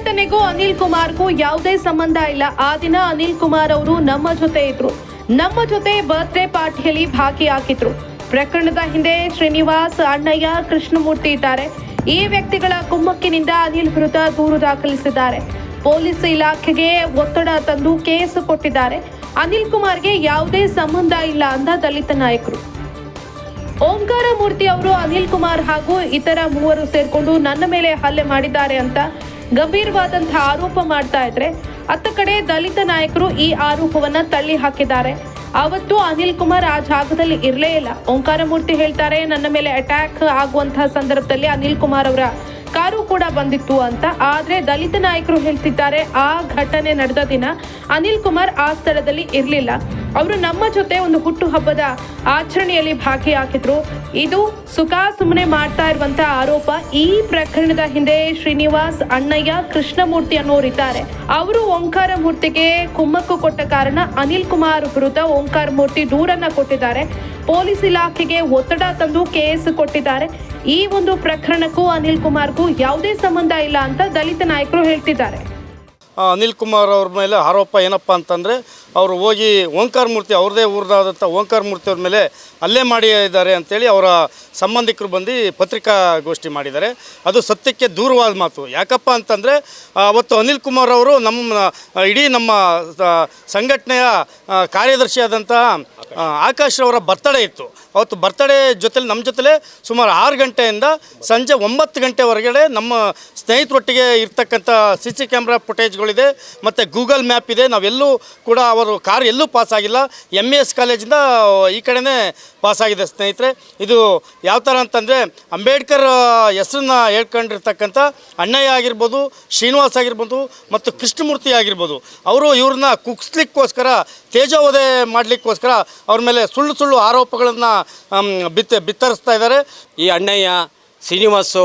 ಘಟನೆಗೂ ಅನಿಲ್ ಕುಮಾರ್ಗೂ ಯಾವುದೇ ಸಂಬಂಧ ಇಲ್ಲ. ಆ ದಿನ ಅನಿಲ್ ಕುಮಾರ್ ಅವರು ನಮ್ಮ ಜೊತೆ ಇದ್ರು. ನಮ್ಮ ಜೊತೆ ಬರ್ತ್ಡೇ ಪಾರ್ಟಿಯಲ್ಲಿ ಭಾಗಿಯಾಗಿದ್ರು ಪ್ರಕರಣದ ಹಿಂದೆ ಶ್ರೀನಿವಾಸ್, ಅಣ್ಣಯ್ಯ, ಕೃಷ್ಣಮೂರ್ತಿ ಇದ್ದಾರೆ. ಈ ವ್ಯಕ್ತಿಗಳ ಕುಮ್ಮಕ್ಕಿನಿಂದ ಅನಿಲ್ ವಿರುದ್ಧ ದೂರು ದಾಖಲಿಸಿದ್ದಾರೆ. ಪೊಲೀಸ್ ಇಲಾಖೆಗೆ ಒತ್ತಡ ತಂದು ಕೇಸ್ ಕೊಟ್ಟಿದ್ದಾರೆ. ಅನಿಲ್ ಕುಮಾರ್ಗೆ ಯಾವುದೇ ಸಂಬಂಧ ಇಲ್ಲ ಅಂದ ದಲಿತ ನಾಯಕರು. ಓಂಕಾರ ಮೂರ್ತಿ ಅವರು ಅನಿಲ್ ಕುಮಾರ್ ಹಾಗೂ ಇತರ ಮೂವರು ಸೇರ್ಕೊಂಡು ನನ್ನ ಮೇಲೆ ಹಲ್ಲೆ ಮಾಡಿದ್ದಾರೆ ಅಂತ ಗಂಭೀರವಾದಂತಹ ಆರೋಪ ಮಾಡ್ತಾ ಇದ್ರೆ ಅತ್ತ ಕಡೆ ದಲಿತ ನಾಯಕರು ಈ ಆರೋಪವನ್ನ ತಳ್ಳಿ ಹಾಕಿದ್ದಾರೆ. ಅವತ್ತು ಅನಿಲ್ ಕುಮಾರ್ ಆ ಜಾಗದಲ್ಲಿ ಇರಲೇ ಇಲ್ಲ. ಓಂಕಾರ ಮೂರ್ತಿ ಹೇಳ್ತಾರೆ, ನನ್ನ ಮೇಲೆ ಅಟ್ಯಾಕ್ ಆಗುವಂತಹ ಸಂದರ್ಭದಲ್ಲಿ ಅನಿಲ್ ಕುಮಾರ್ ಅವರ ಕಾರು ಕೂಡ ಬಂದಿತ್ತು ಅಂತ. ಆದ್ರೆ ದಲಿತ ನಾಯಕರು ಹೇಳ್ತಿದ್ದಾರೆ, ಆ ಘಟನೆ ನಡೆದ ದಿನ ಅನಿಲ್ ಕುಮಾರ್ ಆ ಸ್ಥಳದಲ್ಲಿ ಇರಲಿಲ್ಲ. ಅವರು ನಮ್ಮ ಜೊತೆ ಒಂದು ಹುಟ್ಟು ಹಬ್ಬದ ಆಚರಣೆಯಲ್ಲಿ ಭಾಗಿಯಾಗಿದ್ರು. ಇದು ಸುಖ ಸುಮ್ಮನೆ ಮಾಡ್ತಾ ಇರುವಂತ ಆರೋಪ. ಈ ಪ್ರಕರಣದ ಹಿಂದೆ ಶ್ರೀನಿವಾಸ್ ಅಣ್ಣಯ್ಯ ಕೃಷ್ಣಮೂರ್ತಿ ಅನ್ನೋರಿದ್ದಾರೆ. ಅವರು ಓಂಕಾರ ಮೂರ್ತಿಗೆ ಕುಮ್ಮಕ್ಕು ಕೊಟ್ಟ ಕಾರಣ ಅನಿಲ್ ಕುಮಾರ್ ವಿರುದ್ಧ ಓಂಕಾರ ಮೂರ್ತಿ ದೂರನ್ನ ಕೊಟ್ಟಿದ್ದಾರೆ. ಪೊಲೀಸ್ ಇಲಾಖೆಗೆ ಒತ್ತಡ ತಂದು ಕೇಸ್ ಕೊಟ್ಟಿದ್ದಾರೆ. ಈ ಒಂದು ಪ್ರಕರಣಕ್ಕೂ ಅನಿಲ್ ಕುಮಾರ್ಗೂ ಯಾವುದೇ ಸಂಬಂಧ ಇಲ್ಲ ಅಂತ ದಲಿತ ನಾಯಕರು ಹೇಳ್ತಿದ್ದಾರೆ. ಅನಿಲ್ ಕುಮಾರ್ ಅವ್ರ ಮೇಲೆ ಆರೋಪ ಏನಪ್ಪ ಅಂತಂದರೆ, ಅವರು ಹೋಗಿ ಓಂಕಾರ ಮೂರ್ತಿ ಅವ್ರದೇ ಊರದಾದಂಥ ಓಂಕಾರ ಮೂರ್ತಿ ಅವ್ರ ಮೇಲೆ ಹಲ್ಲೆ ಮಾಡಿದ್ದಾರೆ ಅಂತೇಳಿ ಅವರ ಸಂಬಂಧಿಕರು ಬಂದು ಪತ್ರಿಕಾಗೋಷ್ಠಿ ಮಾಡಿದ್ದಾರೆ. ಅದು ಸತ್ಯಕ್ಕೆ ದೂರವಾದ ಮಾತು. ಯಾಕಪ್ಪ ಅಂತಂದರೆ ಅವತ್ತು ಅನಿಲ್ ಕುಮಾರ್ ಅವರು ನಮ್ಮ ಇಡೀ ನಮ್ಮ ಸಂಘಟನೆಯ ಕಾರ್ಯದರ್ಶಿಯಾದಂತಹ ಆಕಾಶ್ ಅವರ ಬರ್ತಡೇ ಇತ್ತು. ಅವತ್ತು ಬರ್ತಡೇ ಜೊತೆಲಿ ನಮ್ಮ ಜೊತೆಲೇ ಸುಮಾರು ಆರು ಗಂಟೆಯಿಂದ ಸಂಜೆ ಒಂಬತ್ತು ಗಂಟೆವರೆಗಡೆ ನಮ್ಮ ಸ್ನೇಹಿತರೊಟ್ಟಿಗೆ ಇರ್ತಕ್ಕಂಥ ಸಿ ಸಿ ಕ್ಯಾಮ್ರಾ ಫುಟೇಜ್ಗಳಿದೆ ಮತ್ತು ಗೂಗಲ್ ಮ್ಯಾಪ್ ಇದೆ. ನಾವೆಲ್ಲೂ ಕೂಡ ಅವರು ಕಾರ್ ಎಲ್ಲೂ ಪಾಸ್ ಆಗಿಲ್ಲ. ಎಂ ಎ ಎಸ್ ಕಾಲೇಜಿಂದ ಈ ಕಡೆನೇ ಪಾಸಾಗಿದೆ ಸ್ನೇಹಿತರೆ. ಇದು ಯಾವ ಥರ ಅಂತಂದರೆ, ಅಂಬೇಡ್ಕರ್ ಹೆಸರನ್ನ ಹೇಳ್ಕೊಂಡಿರ್ತಕ್ಕಂಥ ಅಣ್ಣಯ್ಯ ಆಗಿರ್ಬೋದು, ಶ್ರೀನಿವಾಸ್ ಆಗಿರ್ಬೋದು, ಮತ್ತು ಕೃಷ್ಣಮೂರ್ತಿ ಆಗಿರ್ಬೋದು. ಅವರು ಇವ್ರನ್ನ ಕುಗ್ಸ್ಲಿಕ್ಕೋಸ್ಕರ, ತೇಜೋವಧೆ ಮಾಡಲಿಕ್ಕೋಸ್ಕರ ಅವ್ರ ಮೇಲೆ ಸುಳ್ಳು ಸುಳ್ಳು ಆರೋಪಗಳನ್ನು ಬಿತ್ತ, ಬಿತ್ತರಿಸ್ತಾ ಇದ್ದಾರೆ. ಈ ಅಣ್ಣಯ್ಯ, ಶ್ರೀನಿವಾಸು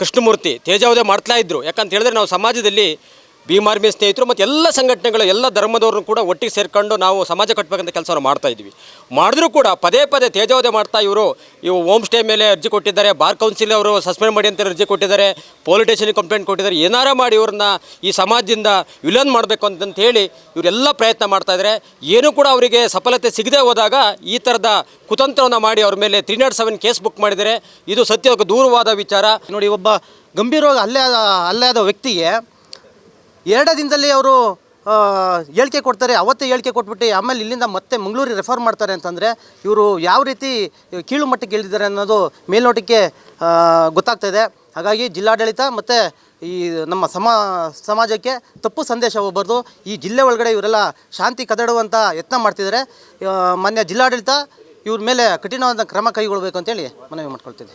ಕೃಷ್ಣಮೂರ್ತಿ ತೇಜಾವಧೆ ಮಾಡ್ತಾ ಇದ್ರು. ಯಾಕಂತ ಹೇಳಿದ್ರೆ ನಾವು ಸಮಾಜದಲ್ಲಿ ಭೀಮಾರ್ಮಿ ಸ್ನೇಹಿತರು ಮತ್ತು ಎಲ್ಲ ಸಂಘಟನೆಗಳು, ಎಲ್ಲ ಧರ್ಮದವ್ರನ್ನು ಕೂಡ ಒಟ್ಟಿಗೆ ಸೇರಿಕೊಂಡು ನಾವು ಸಮಾಜ ಕಟ್ಟಬೇಕಂತ ಕೆಲಸವನ್ನು ಮಾಡ್ತಾ ಇದ್ವಿ ಮಾಡಿದ್ರೂ ಕೂಡ ಪದೇ ಪದೇ ತೇಜೋದಯ ಮಾಡ್ತಾ ಇವರು. ಇವು ಹೋಮ್ ಸ್ಟೇ ಮೇಲೆ ಅರ್ಜಿ ಕೊಟ್ಟಿದ್ದಾರೆ, ಬಾರ್ ಕೌನ್ಸಿಲ್ ಅವರು ಸಸ್ಪೆಂಡ್ ಮಾಡಿ ಅಂತ ಅರ್ಜಿ ಕೊಟ್ಟಿದ್ದಾರೆ, ಪೊಲೀಸ್ ಸ್ಟೇಷನ್ಗೆ ಕಂಪ್ಲೇಂಟ್ ಕೊಟ್ಟಿದ್ದಾರೆ. ಏನಾರ ಮಾಡಿ ಇವ್ರನ್ನ ಈ ಸಮಾಜದಿಂದ ವಿಲನ್ ಮಾಡಬೇಕು ಅಂತಂತ ಹೇಳಿ ಇವರೆಲ್ಲ ಪ್ರಯತ್ನ ಮಾಡ್ತಾ ಇದ್ದಾರೆ. ಏನೂ ಕೂಡ ಅವರಿಗೆ ಸಫಲತೆ ಸಿಗದೆ ಹೋದಾಗ ಈ ಥರದ ಕುತಂತ್ರವನ್ನು ಮಾಡಿ ಅವ್ರ ಮೇಲೆ three not seven case book ಮಾಡಿದ್ದಾರೆ. ಇದು ಸತ್ಯಕ್ಕೆ ದೂರವಾದ ವಿಚಾರ. ನೋಡಿ, ಒಬ್ಬ ಗಂಭೀರವಾಗಿ ಅಲ್ಲೇ ಆದ ಆದ ವ್ಯಕ್ತಿಗೆ ಎರಡೇ ದಿನದಲ್ಲಿ ಅವರು ಹೇಳಿಕೆ ಕೊಡ್ತಾರೆ. ಅವತ್ತೇ ಹೇಳಿಕೆ ಕೊಟ್ಬಿಟ್ಟು, ಆಮೇಲೆ ಇಲ್ಲಿಂದ ಮತ್ತೆ ಮಂಗಳೂರಿಗೆ ರೆಫರ್ ಮಾಡ್ತಾರೆ ಅಂತಂದರೆ, ಇವರು ಯಾವ ರೀತಿ ಕೀಳು ಮಟ್ಟಕ್ಕೆ ಇಳಿದಿದ್ದಾರೆ ಅನ್ನೋದು ಮೇಲ್ನೋಟಕ್ಕೆ ಗೊತ್ತಾಗ್ತಾಯಿದೆ ಹಾಗಾಗಿ ಜಿಲ್ಲಾಡಳಿತ ಮತ್ತು ಈ ನಮ್ಮ ಸಮಾ, ಸಮಾಜಕ್ಕೆ ತಪ್ಪು ಸಂದೇಶ ಹೋಗ್ಬಾರ್ದು. ಈ ಜಿಲ್ಲೆ ಒಳಗಡೆ ಇವರೆಲ್ಲ ಶಾಂತಿ ಕದಡುವಂಥ ಯತ್ನ ಮಾಡ್ತಿದ್ದಾರೆ. ಮಾನ್ಯ ಜಿಲ್ಲಾಡಳಿತ ಇವ್ರ ಮೇಲೆ ಕಠಿಣವಾದ ಕ್ರಮ ಕೈಗೊಳ್ಬೇಕು ಅಂತೇಳಿ ಮನವಿ ಮಾಡ್ಕೊಳ್ತಿದ್ದೆ.